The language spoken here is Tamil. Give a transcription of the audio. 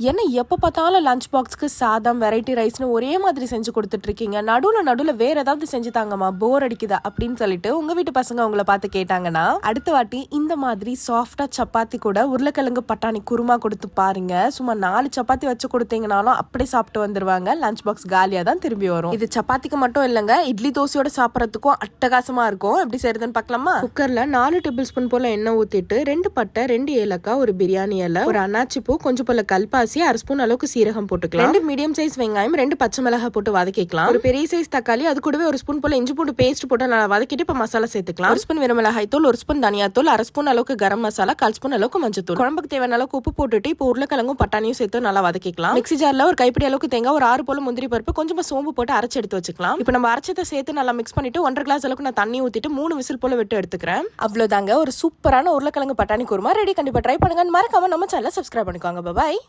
என்ன எப்போ பார்த்தாலும் லஞ்ச் பாக்ஸ்க்கு சாதம் வெரைட்டி ரைஸ்னு ஒரே மாதிரி செஞ்சு கொடுத்துட்டு இருக்கீங்க நடுவில் நடுவில் வேற ஏதாவது செஞ்சு தாங்கம்மா போர் அடிக்குதா அப்படின்னு சொல்லிட்டு உங்க வீட்டு பசங்க உங்களை பார்த்து கேட்டாங்கன்னா அடுத்த வாட்டி இந்த மாதிரி சாஃப்டா சப்பாத்தி கூட உருளைக்கிழங்கு பட்டாணி குருமா கொடுத்து பாருங்க. சும்மா நாலு சப்பாத்தி வச்சு கொடுத்தீங்கனாலும் அப்படியே சாப்பிட்டு வந்துருவாங்க. லஞ்ச் பாக்ஸ் காலியா தான் திரும்பி வரும். இது சப்பாத்திக்கு மட்டும் இல்லைங்க இட்லி தோசையோட சாப்பிட்றதுக்கும் அட்டகாசமா இருக்கும். எப்படி செய்யறதுன்னு பார்க்கலாமா? குக்கர்ல நாலு டேபிள் ஸ்பூன் போல எண்ணெய் ஊத்திட்டு ரெண்டு பட்டை ரெண்டு ஏலக்காய் ஒரு பிரியாணி இலை ஒரு அன்னாச்சி பூ கொஞ்சம் போல கல்பாசி அரை ஸ்பூன் அளவுக்கு சீரகம் போட்டுக்கலாம். ரெண்டு மீடியம் சைஸ் வெங்காயம் ரெண்டு பச்சை மிளகாய் போட்டு வதக்கிக்கலாம். ஒரு பெரிய சைஸ் தக்காளி அது கூடவே ஒரு ஸ்பூன் போல இஞ்சி பூண்டு பேஸ்ட் போட்டு நல்லா வதக்கிட்டு இப்ப மசாலா சேர்த்துக்கலாம். ஒரு ஸ்பூன் மிளகாய் தூள் ஒரு ஸ்பூன் தனியா தூள் அரை ஸ்பூன் அளவுக்கு கரம் மசாலா கால் ஸ்பூன் அளவுக்கு மஞ்சத்தூள் குழம்புக்கு தேவையான அளவுக்கு உப்பு போட்டுட்டு இப்போ உருளைக்கிழங்கும் பட்டாணியும் சேர்த்து நல்லா வதக்கிக்கலாம். மிக்ஸி ஜார்ல ஒரு கைப்பிடி அளவுக்கு தேங்காய் ஒரு ஆறு போல முந்திரி பருப்பு கொஞ்சமா சோம்பு போட்டு அரைச்சு எடுத்து வச்சுக்கலாம். இப்போ நம்ம அரைச்சதை சேர்த்து நல்லா மிக்ஸ் பண்ணிட்டு ஒன்றரை கிளாஸ் அளவுக்கு நான் தண்ணி ஊத்திட்டு மூணு விசில் போல விட்டு எடுத்துக்கிறேன். அவ்வளவுதாங்க. ஒரு சூப்பரான உருளைக்கிழங்கு பட்டாணி குருமா. ரெடி கண்டிப்பா ட்ரை பண்ணுங்க. மறக்காம நம்ம சேனலை சப்ஸ்கிரைப் பண்ணிக்கோங்க. பாய்